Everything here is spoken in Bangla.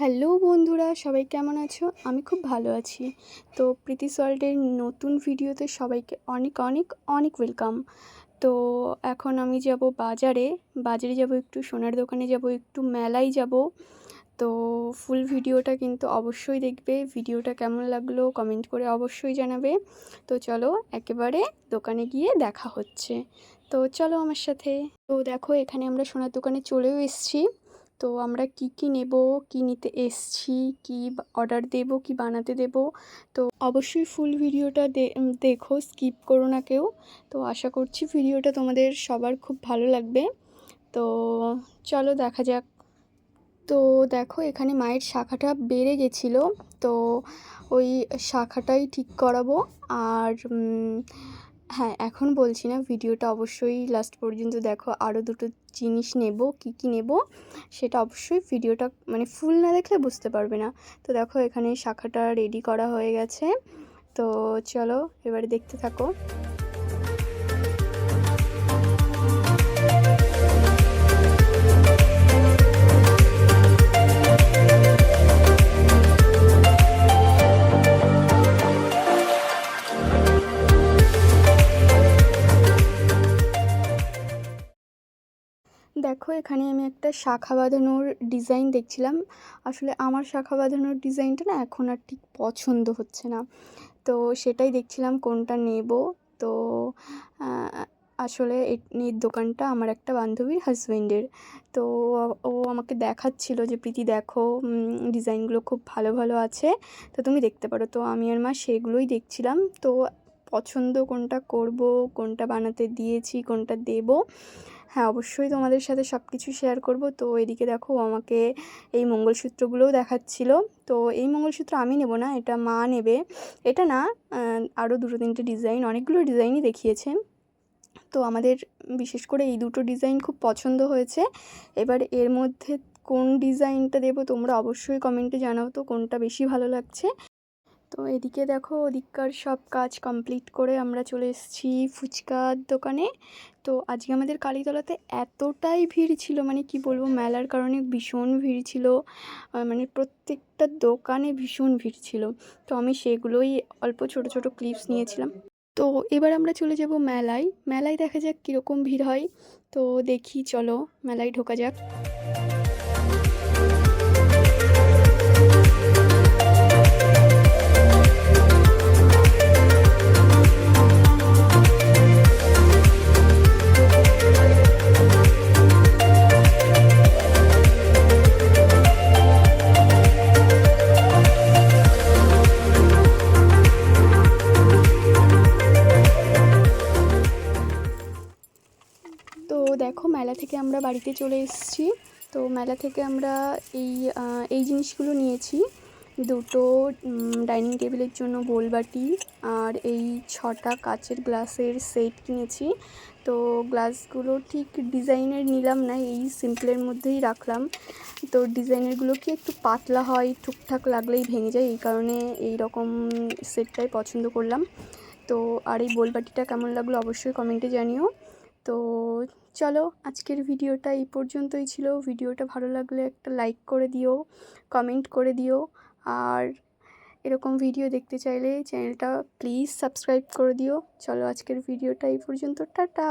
হ্যালো বন্ধুরা, সবাই কেমন আছো? আমি খুব ভালো আছি। তো প্রীতি সল্টের নতুন ভিডিওতে সবাইকে অনেক অনেক অনেক ওয়েলকাম তো এখন আমি যাব বাজারে। বাজারে যাব একটু, সোনার দোকানে যাব, একটু মেলায় যাব। তো ফুল ভিডিওটা কিন্তু অবশ্যই দেখবে। ভিডিওটা কেমন লাগল কমেন্ট করে অবশ্যই জানাবে। তো চলো একেবারে দোকানে গিয়ে দেখা হচ্ছে। তো চলো আমার সাথে। তো দেখো, এখানে আমরা সোনার দোকানে চলেও এসেছি। তো আমরা কি কি নেব, কি নিতে এসছি, কি অর্ডার দেব, কি বানাতে দেব? তো অবশ্যই ফুল ভিডিওটা দেখো স্কিপ করো না কেউ। তো আশা করছি ভিডিওটা তোমাদের সবার খুব ভালো লাগবে। তো চলো দেখা যাক। তো দেখো, এখানে মায়ের শাখাটা বেড়ে গেছিল। তো ওই শাখাটাই ঠিক করাবো। আর হ্যাঁ এখন বলছি না, ভিডিওটা অবশ্যই লাস্ট পর্যন্ত দেখো আরও দুটো জিনিস নেব, কি কি নেব, সেটা অবশ্যই ভিডিওটা মানে ফুল না দেখলে বুঝতে পারবে না। তো দেখো, এখানে শাখাটা রেডি করা হয়ে গেছে। তো চলো, এবারে দেখতে থাকো। দেখো, এখানে আমি একটা শাখা বাঁধানোর ডিজাইন দেখছিলাম। আসলে আমার শাখা বাঁধানোর ডিজাইনটা না এখন আর ঠিক পছন্দ হচ্ছে না। তো সেটাই দেখছিলাম কোনটা নেব। তো আসলে এই দোকানটা আমার একটা বান্ধবীর হাজব্যান্ডের তো ও আমাকে দেখাচ্ছিল যে, প্রীতি, দেখো ডিজাইনগুলো খুব ভালো ভালো আছে। তো তুমি দেখতে পারো। তো আমি আর মা সেগুলোই দেখছিলাম। তো পছন্দ কোনটা করব, কোনটা বানাতে দিয়েছি, কোনটা দেব। হ্যাঁ অবশ্যই তোমাদের সাথে সব কিছু শেয়ার করব। তো এদিকে দেখো আমাকে এই মঙ্গলসূত্রগুলোও দেখাচ্ছিল। তো এই মঙ্গলসূত্র আমি নেব না, এটা মা নেবে। এটা না আরও দুটো তিনটে ডিজাইন অনেকগুলো ডিজাইনই দেখিয়েছে। তো আমাদের বিশেষ করে এই দুটো ডিজাইন খুব পছন্দ হয়েছে। এবার এর মধ্যে কোন ডিজাইনটা দেবো তোমরা অবশ্যই কমেন্টে জানাও তো, কোনটা বেশি ভালো লাগছে। তো এদিকে দেখো, ওদিককার সব কাজ কমপ্লিট করে আমরা চলে এসেছি ফুচকার দোকানে। তো আজকে আমাদের কালীতলাতে এতটাই ভিড় ছিল মানে কি বলব, মেলার কারণে ভীষণ ভিড় ছিল। মানে প্রত্যেকটা দোকানে ভীষণ ভিড় ছিল। তো আমি সেগুলোই অল্প ছোট ছোট ক্লিপস নিয়েছিলাম। তো এবার আমরা চলে যাব মেলায়। মেলায় দেখা যাক কীরকম ভিড় হয়। তো দেখি, চলো, মেলায় ঢোকা যাক। মেলা থেকে আমরা বাড়িতে চলে এসেছি। তো মেলা থেকে আমরা এই এই জিনিসগুলো নিয়েছি। দুটো ডাইনিং টেবিলের জন্য গোলবাটি আর এই ছটা কাচের গ্লাসের সেট কিনেছি। তো গ্লাসগুলো ঠিক ডিজাইনের নিলাম না, এই সিম্পলের মধ্যেই রাখলাম। তো ডিজাইনারগুলো কি একটু পাতলা হয় টুকঠাক লাগলেই ভেঙে যায়, এই কারণে এই রকম সেটটাই পছন্দ করলাম। তো আর এই বোলবাটিটা কেমন লাগল অবশ্যই কমেন্টে জানিও। তো চলো, আজকের ভিডিওটা এই পর্যন্তই ছিল। ভিডিওটা ভালো লাগলে একটা লাইক করে দিও কমেন্ট করে দিও। আর এরকম ভিডিও দেখতে চাইলে চ্যানেলটা প্লিজ সাবস্ক্রাইব করে দিও। চলো, আজকের ভিডিওটা এই পর্যন্ত। টাটা!